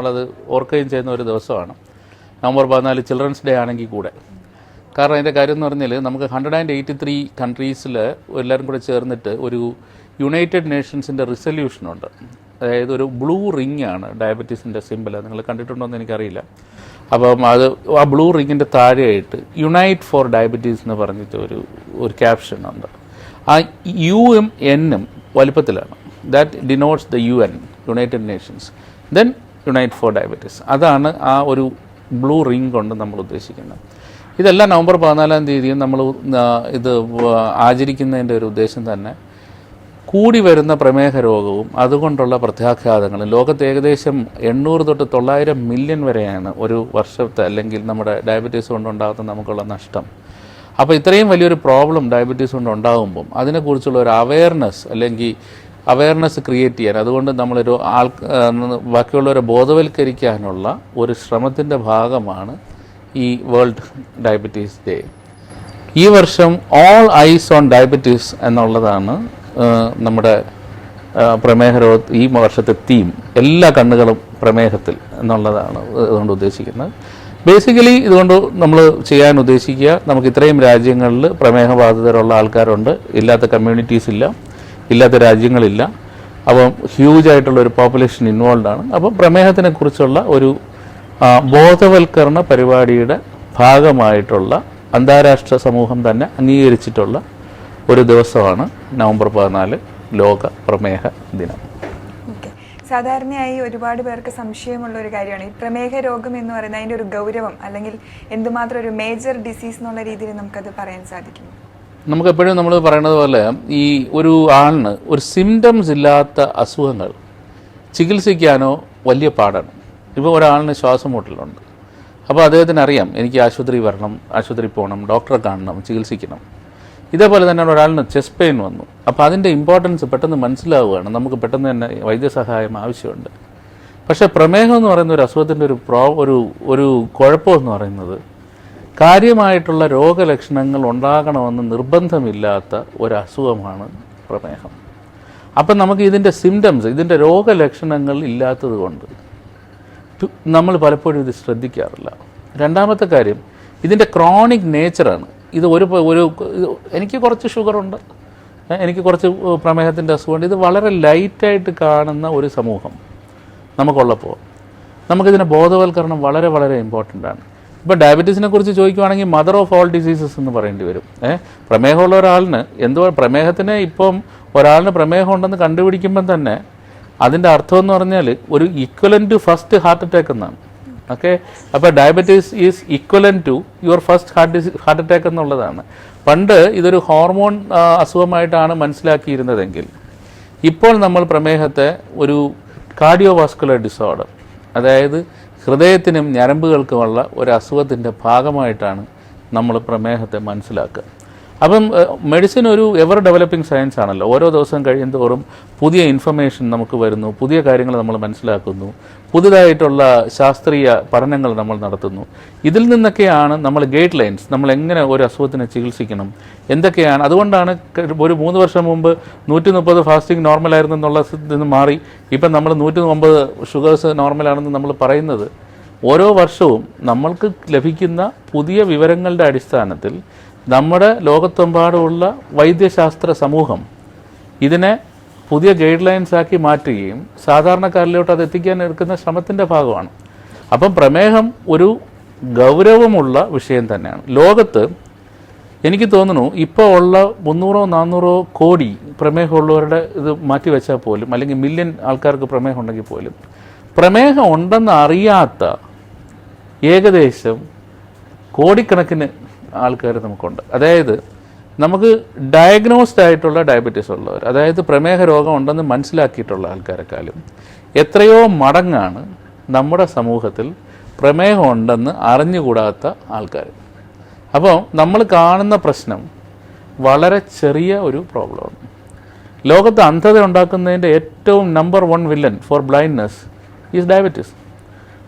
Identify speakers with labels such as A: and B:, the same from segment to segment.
A: നമ്മളത് ഓർക്കുകയും ചെയ്യുന്ന ഒരു ദിവസമാണ്. നവംബർ പതിനാല് ചിൽഡ്രൻസ് ഡേ ആണെങ്കിൽ കൂടെ. കാരണം അതിന്റെ കാര്യം എന്ന് പറഞ്ഞാൽ നമുക്ക് ഹൺഡ്രഡ് ആൻഡ് എയ്റ്റി ത്രീ കൺട്രീസിൽ എല്ലാവരും കൂടെ ചേർന്നിട്ട് ഒരു യുണൈറ്റഡ് നേഷൻസിന്റെ റിസൊല്യൂഷനുണ്ട് അതായത് ഒരു ബ്ലൂ റിംഗ് ആണ് ഡയബറ്റീസിന്റെ സിമ്പിൾ നിങ്ങൾ കണ്ടിട്ടുണ്ടോ എന്ന് എനിക്കറിയില്ല. അപ്പം അത് ആ ബ്ലൂ റിങ്ങിന്റെ താഴെയായിട്ട് യുണൈറ്റ് ഫോർ ഡയബറ്റീസ് എന്ന് പറഞ്ഞിട്ട് ഒരു ഒരു ക്യാപ്ഷൻ ഉണ്ട്. ആ യു എം എന്നും വലിപ്പത്തിലാണ്. That denotes the U N united nations then unite for diabetes അതാണ് ആ ഒരു ബ്ലൂ റിംഗ് കൊണ്ട് നമ്മൾ ഉദ്ദേശിക്കുന്നത്. ഇതെല്ലാം നവംബർ പതിനാലാം തീയതിയും നമ്മൾ ഇത് ആചരിക്കുന്നതിന്റെ ഒരു ഉദ്ദേശം തന്നെ. കൂടി വരുന്ന പ്രമേഹ രോഗവും അതുകൊണ്ടുള്ള പ്രത്യാഘാതങ്ങളും ലോകത്ത് ഏകദേശം എണ്ണൂറ് തൊട്ട് തൊള്ളായിരം മില്യൺ വരെയാണ് ഒരു വർഷത്തെ അല്ലെങ്കിൽ നമ്മുടെ ഡയബറ്റീസ് കൊണ്ടുണ്ടാകുന്ന നമുക്കുള്ള നഷ്ടം. അപ്പോൾ ഇത്രയും വലിയൊരു പ്രോബ്ലം ഡയബറ്റീസ് കൊണ്ട് ഉണ്ടാകുമ്പം അതിനെക്കുറിച്ചുള്ള ഒരു അവയർനെസ് അല്ലെങ്കിൽ അവയർനെസ് ക്രിയേറ്റ് ചെയ്യാൻ. അതുകൊണ്ട് നമ്മളൊരു ആൾ ബാക്കിയുള്ളവരെ ബോധവൽക്കരിക്കാനുള്ള ഒരു ശ്രമത്തിന്റെ ഭാഗമാണ് ഈ വേൾഡ് ഡയബറ്റീസ് ഡേ ഈ വർഷം ഓൾ ഐസ് ഓൺ ഡയബറ്റീസ് എന്നുള്ളതാണ് നമ്മുടെ പ്രമേഹ രോഗ ഈ വർഷത്തെ തീം എല്ലാ കണ്ണുകളും പ്രമേഹത്തിൽ എന്നുള്ളതാണ് ഇതുകൊണ്ട് ഉദ്ദേശിക്കുന്നത്. ബേസിക്കലി ഇതുകൊണ്ട് നമ്മൾ ചെയ്യാൻ ഉദ്ദേശിക്കുക നമുക്ക് ഇത്രയും രാജ്യങ്ങളിൽ പ്രമേഹബാധിതരുള്ള ആൾക്കാരുണ്ട്. ഇല്ലാത്ത കമ്മ്യൂണിറ്റീസ് ഇല്ല. ഇല്ലാത്ത രാജ്യങ്ങളില്ല. അപ്പം ഹ്യൂജ് ആയിട്ടുള്ള ഒരു പോപ്പുലേഷൻ ഇൻവോൾവ് ആണ്. അപ്പം പ്രമേഹത്തിനെ കുറിച്ചുള്ള ഒരു ബോധവൽക്കരണ പരിപാടിയുടെ ഭാഗമായിട്ടുള്ള അന്താരാഷ്ട്ര സമൂഹം തന്നെ അംഗീകരിച്ചിട്ടുള്ള ഒരു ദിവസമാണ് നവംബർ പതിനാല് ലോക പ്രമേഹ ദിനം.
B: സാധാരണയായി ഒരുപാട് പേർക്ക് സംശയമുള്ള ഒരു കാര്യമാണ്. ഈ പ്രമേഹ രോഗം എന്ന് പറയുന്നത് അതിന്റെ ഒരു ഗൗരവം അല്ലെങ്കിൽ എന്തുമാത്രം ഒരു മേജർ ഡിസീസ് എന്നുള്ള രീതിയിൽ നമുക്കത് പറയാൻ സാധിക്കും.
A: നമുക്ക് എപ്പോഴും നമ്മൾ പറയുന്നത് പോലെ ഈ ഒരു ആളിന് ഒരു സിംറ്റംസ് ഇല്ലാത്ത അസുഖങ്ങൾ ചികിത്സിക്കാനോ വലിയ പാടാണ്. ഇപ്പോൾ ഒരാളിന് ശ്വാസം മുട്ടലുണ്ട്. അപ്പോൾ അദ്ദേഹത്തിന് അറിയാം എനിക്ക് ആശുപത്രി വരണം ആശുപത്രി പോകണം ഡോക്ടറെ കാണണം ചികിത്സിക്കണം. ഇതേപോലെ തന്നെ ഒരാളിന് ചെസ്റ്റ് പെയിൻ വന്നു. അപ്പോൾ അതിന്റെ ഇമ്പോർട്ടൻസ് പെട്ടെന്ന് മനസ്സിലാവുകയാണ്. നമുക്ക് പെട്ടെന്ന് തന്നെ വൈദ്യസഹായം ആവശ്യമുണ്ട്. പക്ഷേ പ്രമേഹം എന്ന് പറയുന്ന ഒരു അസുഖത്തിന്റെ ഒരു പ്രോ ഒരു ഒരു കുഴപ്പമെന്ന് പറയുന്നത് കാര്യമായിട്ടുള്ള രോഗലക്ഷണങ്ങൾ ഉണ്ടാകണമെന്ന് നിർബന്ധമില്ലാത്ത ഒരു അസുഖമാണ് പ്രമേഹം. അപ്പം നമുക്ക് ഇതിന്റെ സിംറ്റംസ് ഇതിന്റെ രോഗലക്ഷണങ്ങൾ ഇല്ലാത്തത് കൊണ്ട് നമ്മൾ പലപ്പോഴും ഇത് ശ്രദ്ധിക്കാറില്ല. രണ്ടാമത്തെ കാര്യം ഇതിന്റെ ക്രോണിക് നേച്ചറാണ് ഇത് ഒരു ഒരു എനിക്ക് കുറച്ച് ഷുഗറുണ്ട് എനിക്ക് കുറച്ച് പ്രമേഹത്തിന്റെ അസുഖമുണ്ട് ഇത് വളരെ ലൈറ്റായിട്ട് കാണുന്ന ഒരു സമൂഹം നമുക്കുള്ളപ്പോൾ. നമുക്കിതിനെ ബോധവൽക്കരണം വളരെ വളരെ ഇമ്പോർട്ടന്റ് ആണ്. ഇപ്പോൾ ഡയബറ്റീസിനെ കുറിച്ച് ചോദിക്കുവാണെങ്കിൽ മദർ ഓഫ് ഓൾ ഡിസീസസ് എന്ന് പറയേണ്ടി വരും. ഏഹ് പ്രമേഹമുള്ള ഒരാളിന് എന്തോ പ്രമേഹത്തിന് ഇപ്പം ഒരാളിന് പ്രമേഹം ഉണ്ടെന്ന് കണ്ടുപിടിക്കുമ്പം തന്നെ അതിന്റെ അർത്ഥം എന്ന് പറഞ്ഞാൽ ഒരു equivalent to first heart attack എന്നാണ്. ഓക്കെ? അപ്പോൾ diabetes is equivalent to your first heart disease heart attack എന്നുള്ളതാണ്. പണ്ട് ഇതൊരു ഹോർമോൺ അസുഖമായിട്ടാണ് മനസ്സിലാക്കിയിരുന്നതെങ്കിൽ ഇപ്പോൾ നമ്മൾ പ്രമേഹത്തെ ഒരു കാർഡിയോ വാസ്കുലർ ഡിസോർഡർ അതായത് ഹൃദയത്തിനും ഞരമ്പുകൾക്കുമുള്ള ഒരു അസുഖത്തിന്റെ ഭാഗമായിട്ടാണ് നമ്മൾ പ്രമേഹത്തെ മനസ്സിലാക്കുക. അപ്പം മെഡിസിൻ ഒരു എവർ ഡെവലപ്പിംഗ് സയൻസ് ആണല്ലോ. ഓരോ ദിവസം കഴിയുന്തോറും പുതിയ ഇൻഫർമേഷൻ നമുക്ക് വരുന്നു പുതിയ കാര്യങ്ങൾ നമ്മൾ മനസ്സിലാക്കുന്നു പുതുതായിട്ടുള്ള ശാസ്ത്രീയ പഠനങ്ങൾ നമ്മൾ നടത്തുന്നു. ഇതിൽ നിന്നൊക്കെയാണ് നമ്മൾ ഗൈഡ് ലൈൻസ് നമ്മൾ എങ്ങനെ ഒരു അസുഖത്തിനെ ചികിത്സിക്കണം എന്തൊക്കെയാണ്. അതുകൊണ്ടാണ് ഒരു മൂന്ന് വർഷം മുമ്പ് നൂറ്റി മുപ്പത് ഫാസ്റ്റിംഗ് നോർമലായിരുന്നു എന്നുള്ള നിന്ന് മാറി ഇപ്പം നമ്മൾ നൂറ്റി ഒമ്പത് ഷുഗേഴ്സ് നോർമലാണെന്ന് നമ്മൾ പറയുന്നത്. ഓരോ വർഷവും നമ്മൾക്ക് ലഭിക്കുന്ന പുതിയ വിവരങ്ങളുടെ അടിസ്ഥാനത്തിൽ നമ്മുടെ ലോകത്തെമ്പാടുമുള്ള വൈദ്യശാസ്ത്ര സമൂഹം ഇതിനെ പുതിയ ഗൈഡ് ലൈൻസ് ആക്കി മാറ്റുകയും സാധാരണക്കാരിലോട്ട് അത് എത്തിക്കാൻ എടുക്കുന്ന ശ്രമത്തിന്റെ ഭാഗമാണ്. അപ്പം പ്രമേഹം ഒരു ഗൗരവമുള്ള വിഷയം തന്നെയാണ്. ലോകത്ത് എനിക്ക് തോന്നുന്നു ഇപ്പോൾ ഉള്ള മുന്നൂറോ നാന്നൂറോ കോടി പ്രമേഹമുള്ളവരുടെ ഇത് മാറ്റി വെച്ചാൽ പോലും അല്ലെങ്കിൽ മില്യൺ ആൾക്കാർക്ക് പ്രമേഹം ഉണ്ടെങ്കിൽ പോലും പ്രമേഹം ഉണ്ടെന്ന് അറിയാത്ത ഏകദേശം കോടിക്കണക്കിന് ആൾക്കാർ നമുക്കുണ്ട്. അതായത് നമുക്ക് ഡയഗ്നോസ്ഡ് ആയിട്ടുള്ള ഡയബറ്റീസ് ഉള്ളവർ അതായത് പ്രമേഹ രോഗം ഉണ്ടെന്ന് മനസ്സിലാക്കിയിട്ടുള്ള ആൾക്കാരെക്കാളും എത്രയോ മടങ്ങാണ് നമ്മുടെ സമൂഹത്തിൽ പ്രമേഹം ഉണ്ടെന്ന് അറിഞ്ഞുകൂടാത്ത ആൾക്കാർ. അപ്പോൾ നമ്മൾ കാണുന്ന പ്രശ്നം വളരെ ചെറിയ ഒരു പ്രോബ്ലമാണ്. ലോകത്ത് അന്ധത ഉണ്ടാക്കുന്നതിന്റെ ഏറ്റവും number one villain for blindness is diabetes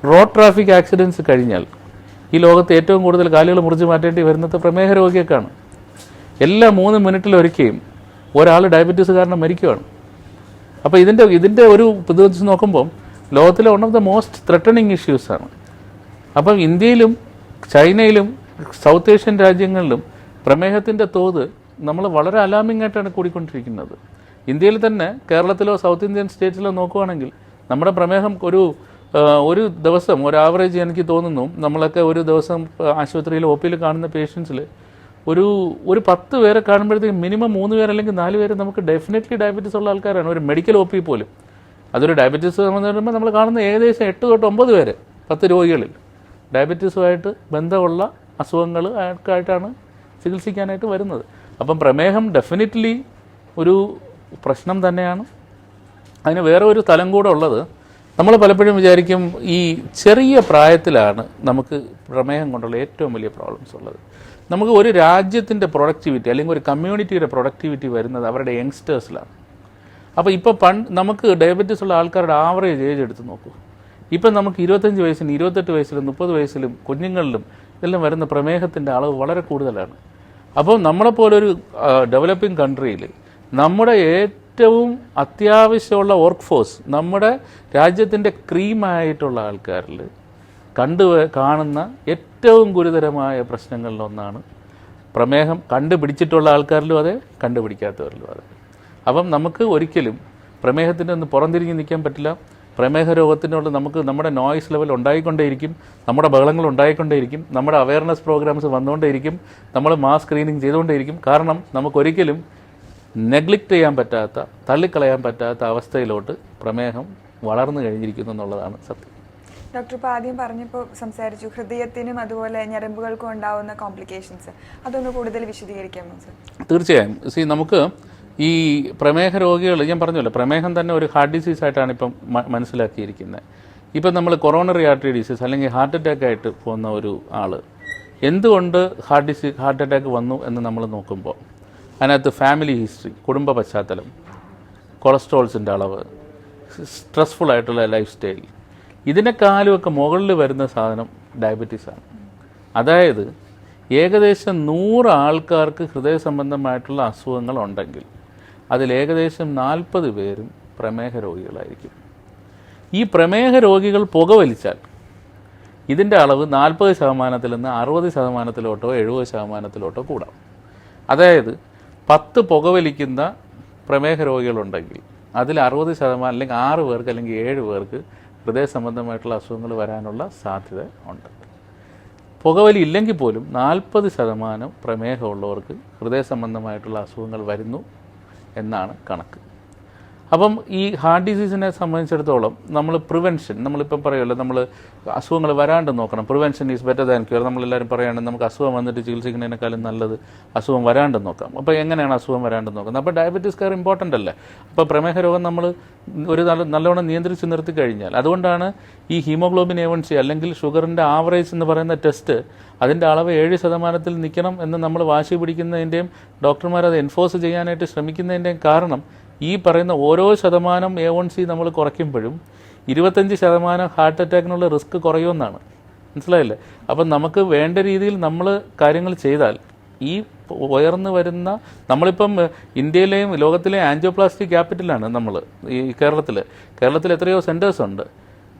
A: road traffic accidents കഴിഞ്ഞാൽ ഈ ലോകത്ത് ഏറ്റവും കൂടുതൽ കാലുകൾ മുറിച്ച് മാറ്റേണ്ടി വരുന്നത് പ്രമേഹ രോഗിയൊക്കെയാണ്. എല്ലാ മൂന്ന് മിനിറ്റിലൊരിക്കലും ഒരാൾ ഡയബറ്റീസ് കാരണം മരിക്കുകയാണ് അപ്പോൾ ഇതിന്റെ ഇതിന്റെ ഒരു ഇത് വെച്ച് നോക്കുമ്പോൾ ലോകത്തിലെ one of the most threatening ഇഷ്യൂസാണ് അപ്പം ഇന്ത്യയിലും ചൈനയിലും സൗത്ത് ഏഷ്യൻ രാജ്യങ്ങളിലും പ്രമേഹത്തിന്റെ തോത് നമ്മൾ വളരെ അലാമിംഗ് ആയിട്ടാണ് കൂടിക്കൊണ്ടിരിക്കുന്നത്. ഇന്ത്യയിൽ തന്നെ കേരളത്തിലോ സൗത്ത് ഇന്ത്യൻ സ്റ്റേറ്റ്സിലോ നോക്കുകയാണെങ്കിൽ നമ്മുടെ പ്രമേഹം ഒരു ഒരു ദിവസം ഒരു ആവറേജ് എനിക്ക് തോന്നുന്നു നമ്മളൊക്കെ ഒരു ദിവസം ആശുപത്രിയിൽ ഒ പിയിൽ കാണുന്ന പേഷ്യൻസിൽ ഒരു ഒരു പത്ത് പേരെ കാണുമ്പോഴത്തേക്കും മിനിമം മൂന്ന് പേര് അല്ലെങ്കിൽ നാല് പേര് നമുക്ക് ഡെഫിനറ്റ്ലി ഡയബറ്റീസ് ഉള്ള ആൾക്കാരാണ്. ഒരു മെഡിക്കൽ ഒ പി പോലും. അതൊരു ഡയബറ്റീസ് പറയുമ്പോൾ നമ്മൾ കാണുന്ന ഏകദേശം എട്ട് തൊട്ട് ഒമ്പത് പേര് പത്ത് രോഗികളിൽ. ഡയബറ്റീസുമായിട്ട് ബന്ധമുള്ള അസുഖങ്ങൾ ആയിട്ടാണ് ചികിത്സിക്കാനായിട്ട് വരുന്നത്. അപ്പം പ്രമേഹം ഡെഫിനറ്റ്ലി ഒരു പ്രശ്നം തന്നെയാണ്. അതിന് വേറെ ഒരു തലം കൂടെ ഉള്ളത്. നമ്മൾ പലപ്പോഴും വിചാരിക്കും ഈ ചെറിയ പ്രായത്തിലാണ് നമുക്ക് പ്രമേഹം കൊണ്ടുള്ള ഏറ്റവും വലിയ പ്രോബ്ലംസ് ഉള്ളത്. നമുക്ക് ഒരു രാജ്യത്തിന്റെ പ്രൊഡക്ടിവിറ്റി അല്ലെങ്കിൽ ഒരു കമ്മ്യൂണിറ്റിയുടെ പ്രൊഡക്ടിവിറ്റി വരുന്നത് അവരുടെ യങ്സ്റ്റേഴ്സിലാണ് അപ്പോൾ ഇപ്പോൾ പണ്ട് നമുക്ക് ഡയബറ്റീസ് ഉള്ള ആൾക്കാരുടെ ആവറേജ് ഏജ് എടുത്ത് നോക്കൂ. ഇപ്പം നമുക്ക് ഇരുപത്തഞ്ച് വയസ്സിന് ഇരുപത്തെട്ട് വയസ്സിലും മുപ്പത് വയസ്സിലും കുഞ്ഞുങ്ങളിലും ഇതെല്ലാം വരുന്ന പ്രമേഹത്തിന്റെ അളവ് വളരെ കൂടുതലാണ്. അപ്പോൾ നമ്മളെപ്പോലൊരു ഡെവലപ്പിംഗ് കൺട്രിയിൽ നമ്മുടെ ഏറ്റവും അത്യാവശ്യമുള്ള വർക്ക് ഫോഴ്സ് നമ്മുടെ രാജ്യത്തിന്റെ ക്രീമായിട്ടുള്ള ആൾക്കാരിൽ കണ്ടു കാണുന്ന ഏറ്റവും ഗുരുതരമായ പ്രശ്നങ്ങളിലൊന്നാണ് പ്രമേഹം. കണ്ടുപിടിച്ചിട്ടുള്ള ആൾക്കാരിലും അതെ കണ്ടുപിടിക്കാത്തവരിലും അതെ. അപ്പം നമുക്ക് ഒരിക്കലും പ്രമേഹത്തിന്റെ ഒന്ന് പുറംതിരിഞ്ഞ് നിൽക്കാൻ പറ്റില്ല. പ്രമേഹ രോഗത്തിനുള്ള നമുക്ക് നമ്മുടെ നോയ്സ് ലെവൽ ഉണ്ടായിക്കൊണ്ടേയിരിക്കും. നമ്മുടെ ബഹളങ്ങൾ ഉണ്ടായിക്കൊണ്ടേയിരിക്കും. നമ്മുടെ അവയർനെസ് പ്രോഗ്രാംസ് വന്നുകൊണ്ടേയിരിക്കും. നമ്മൾ മാസ് സ്ക്രീനിങ് ചെയ്തുകൊണ്ടേയിരിക്കും. കാരണം നമുക്കൊരിക്കലും നെഗ്ലിക്റ്റ് ചെയ്യാൻ പറ്റാത്ത തള്ളിക്കളയാൻ പറ്റാത്ത അവസ്ഥയിലോട്ട് പ്രമേഹം വളർന്നു കഴിഞ്ഞിരിക്കുന്നു എന്നുള്ളതാണ് സത്യം.
B: ഡോക്ടർ ഇപ്പോൾ ആദ്യം പറഞ്ഞപ്പോൾ സംസാരിച്ചു ഹൃദയത്തിനും അതുപോലെ ഞരമ്പുകൾക്കും ഉണ്ടാവുന്ന കോംപ്ലിക്കേഷൻസ് അതൊന്ന് കൂടുതൽ വിശദീകരിക്കാമോ സർ?
A: തീർച്ചയായും. സി നമുക്ക് ഈ പ്രമേഹ രോഗികൾ ഞാൻ പറഞ്ഞല്ലോ പ്രമേഹം തന്നെ ഒരു ഹാർട്ട് ഡിസീസ് ആയിട്ടാണ് ഇപ്പം മനസ്സിലാക്കിയിരിക്കുന്നത്. ഇപ്പം നമ്മൾ കൊറോണറി ആർട്ടറി ഡിസീസ് അല്ലെങ്കിൽ ഹാർട്ട് അറ്റാക്ക് ആയിട്ട് പോകുന്ന ഒരു ആൾ എന്തുകൊണ്ട് ഹാർട്ട് ഡിസീസ് ഹാർട്ട് അറ്റാക്ക് വന്നു എന്ന് നമ്മൾ നോക്കുമ്പോൾ അതിനകത്ത് ഫാമിലി ഹിസ്റ്ററി കുടുംബ പശ്ചാത്തലം കൊളസ്ട്രോൾസിന്റെ അളവ് സ്ട്രെസ്ഫുൾ ആയിട്ടുള്ള ലൈഫ് സ്റ്റൈൽ ഇതിനെക്കാലുമൊക്കെ മുകളിൽ വരുന്ന സാധനം ഡയബറ്റീസാണ് അതായത് ഏകദേശം നൂറ് ആൾക്കാർക്ക് ഹൃദയ സംബന്ധമായിട്ടുള്ള അസുഖങ്ങൾ ഉണ്ടെങ്കിൽ അതിൽ ഏകദേശം നാൽപ്പത് പേരും പ്രമേഹ രോഗികളായിരിക്കും. ഈ പ്രമേഹ രോഗികൾ പുകവലിച്ചാൽ ഇതിന്റെ അളവ് നാൽപ്പത് ശതമാനത്തിൽ നിന്ന് അറുപത് ശതമാനത്തിലോട്ടോ എഴുപത് ശതമാനത്തിലോട്ടോ കൂടാം. അതായത് പത്ത് പുകവലിക്കുന്ന പ്രമേഹ രോഗികളുണ്ടെങ്കിൽ അതിൽ അറുപത് ശതമാനം അല്ലെങ്കിൽ ആറ് പേർക്ക് അല്ലെങ്കിൽ ഏഴ് പേർക്ക് ഹൃദയ സംബന്ധമായിട്ടുള്ള അസുഖങ്ങൾ വരാനുള്ള സാധ്യത ഉണ്ട്. പുകവലി ഇല്ലെങ്കിൽ പോലും നാൽപ്പത് ശതമാനം പ്രമേഹമുള്ളവർക്ക് ഹൃദയ സംബന്ധമായിട്ടുള്ള അസുഖങ്ങൾ വരുന്നു എന്നാണ് കണക്ക്. അപ്പം ഈ ഹാർട്ട് ഡിസീസിനെ സംബന്ധിച്ചിടത്തോളം നമ്മൾ പ്രിവെൻഷൻ നമ്മളിപ്പം പറയുമല്ലോ നമ്മൾ അസുഖങ്ങൾ വരാണ്ട് നോക്കണം. Prevention is better than cure. നമ്മളെല്ലാവരും പറയുകയാണെങ്കിൽ നമുക്ക് അസുഖം വന്നിട്ട് ചികിത്സിക്കുന്നതിനേക്കാളും നല്ലത് അസുഖം വരാണ്ട് നോക്കാം. അപ്പോൾ എങ്ങനെയാണ് അസുഖം വരാണ്ട് നോക്കുന്നത്? അപ്പോൾ ഡയബറ്റീസ് കെയർ ഇമ്പോർട്ടന്റ് അല്ലേ? അപ്പോൾ പ്രമേഹ രോഗം നമ്മൾ ഒരു നല്ല നല്ലോണം നിയന്ത്രിച്ച് നിർത്തി കഴിഞ്ഞാൽ അതുകൊണ്ടാണ് ഈ ഹീമോഗ്ലോബിൻ എ വൺ സി അല്ലെങ്കിൽ ഷുഗറിന്റെ ആവറേജ് എന്ന് പറയുന്ന ടെസ്റ്റ് അതിന്റെ അളവ് ഏഴ് ശതമാനത്തിൽ നിൽക്കണം എന്ന് നമ്മൾ വാശി പിടിക്കുന്നതിന്റെയും ഡോക്ടർമാർ അത് എൻഫോഴ്സ് ചെയ്യാനായിട്ട് ശ്രമിക്കുന്നതിന്റെയും കാരണം ഈ പറയുന്ന ഓരോ ശതമാനം എ വൺ സി നമ്മൾ കുറയ്ക്കുമ്പോഴും ഇരുപത്തഞ്ച് ശതമാനം ഹാർട്ട് അറ്റാക്കിനുള്ള റിസ്ക് കുറയുമെന്നാണ്. മനസ്സിലായില്ലേ? അപ്പം നമുക്ക് വേണ്ട രീതിയിൽ നമ്മൾ കാര്യങ്ങൾ ചെയ്താൽ ഈ ഉയർന്നു വരുന്ന നമ്മളിപ്പം ഇന്ത്യയിലെയും ലോകത്തിലെയും ആൻജിയോപ്ലാസ്റ്റി ക്യാപിറ്റലാണ് നമ്മൾ ഈ കേരളത്തിൽ കേരളത്തിൽ എത്രയോ സെന്റേഴ്സ് ഉണ്ട്.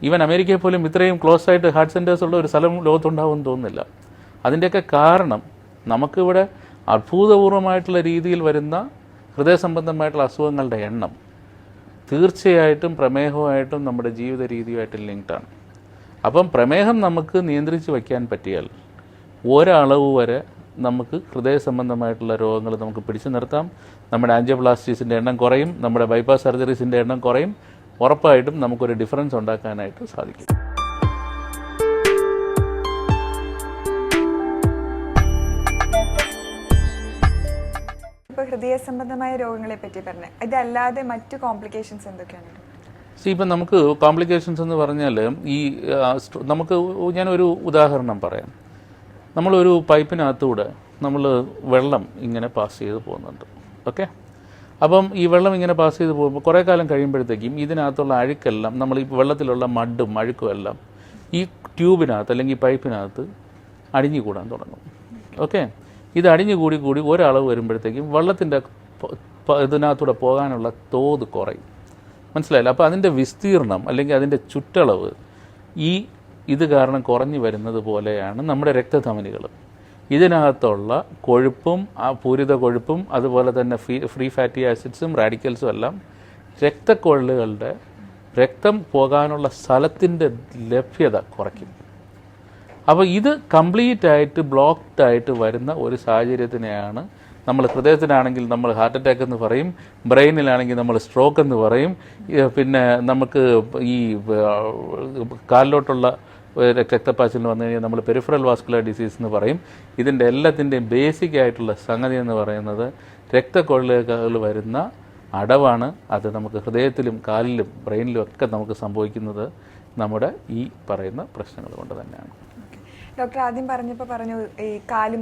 A: ഈവൻ അമേരിക്കയിൽ പോലും ഇത്രയും ക്ലോസ് ആയിട്ട് ഹാർട്ട് സെന്റേഴ്സ് ഉള്ള ഒരു സ്ഥലം ലോകത്തുണ്ടാവുമെന്ന് തോന്നുന്നില്ല. അതിന്റെയൊക്കെ കാരണം നമുക്കിവിടെ അത്ഭുതപൂർവമായിട്ടുള്ള രീതിയിൽ വരുന്ന ഹൃദയ സംബന്ധമായിട്ടുള്ള അസുഖങ്ങളുടെ എണ്ണം തീർച്ചയായിട്ടും പ്രമേഹവുമായിട്ടും നമ്മുടെ ജീവിത രീതിയുമായിട്ട് ലിങ്ക്ഡാണ് അപ്പം പ്രമേഹം നമുക്ക് നിയന്ത്രിച്ച് വയ്ക്കാൻ പറ്റിയാൽ ഒരളവ് വരെ നമുക്ക് ഹൃദയ സംബന്ധമായിട്ടുള്ള രോഗങ്ങൾ നമുക്ക് പിടിച്ചു നിർത്താം. നമ്മുടെ ആൻജിയോപ്ലാസ്റ്റീസിന്റെ എണ്ണം കുറയും. നമ്മുടെ ബൈപ്പാസ് സർജറീസിന്റെ എണ്ണം കുറയും. ഉറപ്പായിട്ടും നമുക്കൊരു ഡിഫറൻസ് ഉണ്ടാക്കാനായിട്ട് സാധിക്കും.
B: ഹൃദയ സംബന്ധമായ രോഗങ്ങളെ പറ്റി പറഞ്ഞു. ഇതല്ലാതെ മറ്റു കോംപ്ലിക്കേഷൻസ് എന്തൊക്കെയാണ്?
A: ഇപ്പം നമുക്ക് കോംപ്ലിക്കേഷൻസ് എന്ന് പറഞ്ഞാൽ ഈ നമുക്ക് ഞാനൊരു ഉദാഹരണം പറയാം. നമ്മളൊരു പൈപ്പിനകത്തൂടെ നമ്മൾ വെള്ളം ഇങ്ങനെ പാസ് ചെയ്ത് പോകുന്നുണ്ട്. ഓക്കെ? അപ്പം ഈ വെള്ളം ഇങ്ങനെ പാസ് ചെയ്ത് പോകുമ്പോൾ കുറേ കാലം കഴിയുമ്പോഴത്തേക്കും ഇതിനകത്തുള്ള അഴുക്കെല്ലാം നമ്മൾ ഈ വെള്ളത്തിലുള്ള മഡും അഴുക്കും എല്ലാം ഈ ട്യൂബിനകത്ത് അല്ലെങ്കിൽ പൈപ്പിനകത്ത് അടിഞ്ഞു കൂടാൻ തുടങ്ങും. ഓക്കെ? ഇത് അടിഞ്ഞു കൂടി കൂടി ഒരളവ് വരുമ്പോഴത്തേക്കും വെള്ളത്തിന്റെ ഇതിനകത്തൂടെ പോകാനുള്ള തോത് കുറയും. മനസ്സിലായില്ല? അപ്പോൾ അതിന്റെ വിസ്തീർണം അല്ലെങ്കിൽ അതിന്റെ ചുറ്റളവ് ഈ ഇത് കാരണം കുറഞ്ഞു വരുന്നത് പോലെയാണ് നമ്മുടെ രക്തധമനികൾ. ഇതിനകത്തുള്ള കൊഴുപ്പും ആ പൂരിത കൊഴുപ്പും അതുപോലെ തന്നെ ഫ്രീ ഫ്രീ ഫാറ്റി ആസിഡ്സും റാഡിക്കൽസും എല്ലാം രക്തക്കൊള്ളുകളുടെ രക്തം പോകാനുള്ള സ്ഥലത്തിന്റെ ലഭ്യത കുറയ്ക്കും. അപ്പോൾ ഇത് കംപ്ലീറ്റ് ആയിട്ട് ബ്ലോക്ക്ഡ് ആയിട്ട് വരുന്ന ഒരു സാഹചര്യത്തിനെയാണ് നമ്മൾ ഹൃദയത്തിനാണെങ്കിൽ നമ്മൾ ഹാർട്ട് അറ്റാക്ക് എന്ന് പറയും ബ്രെയിനിലാണെങ്കിൽ നമ്മൾ സ്ട്രോക്ക് എന്ന് പറയും പിന്നെ നമുക്ക് ഈ കാലിലോട്ടുള്ള രക്തപ്പാച്ചിലിന് വന്നു കഴിഞ്ഞാൽ നമ്മൾ പെരിഫറൽ വാസ്കുലർ ഡിസീസ് എന്ന് പറയും. ഇതിന്റെ എല്ലാത്തിന്റെയും ബേസിക് ആയിട്ടുള്ള സംഗതി എന്ന് പറയുന്നത് രക്തക്കൊഴലുകൾ വരുന്ന അടവാണ് അത് നമുക്ക് ഹൃദയത്തിലും കാലിലും ബ്രെയിനിലും ഒക്കെ നമുക്ക് സംഭവിക്കുന്നത് നമ്മുടെ ഈ പറയുന്ന പ്രശ്നങ്ങൾ കൊണ്ട് തന്നെയാണ്.
B: ഡോക്ടർ ആദ്യം പറഞ്ഞപ്പോൾ പറഞ്ഞു ഈ കാൽ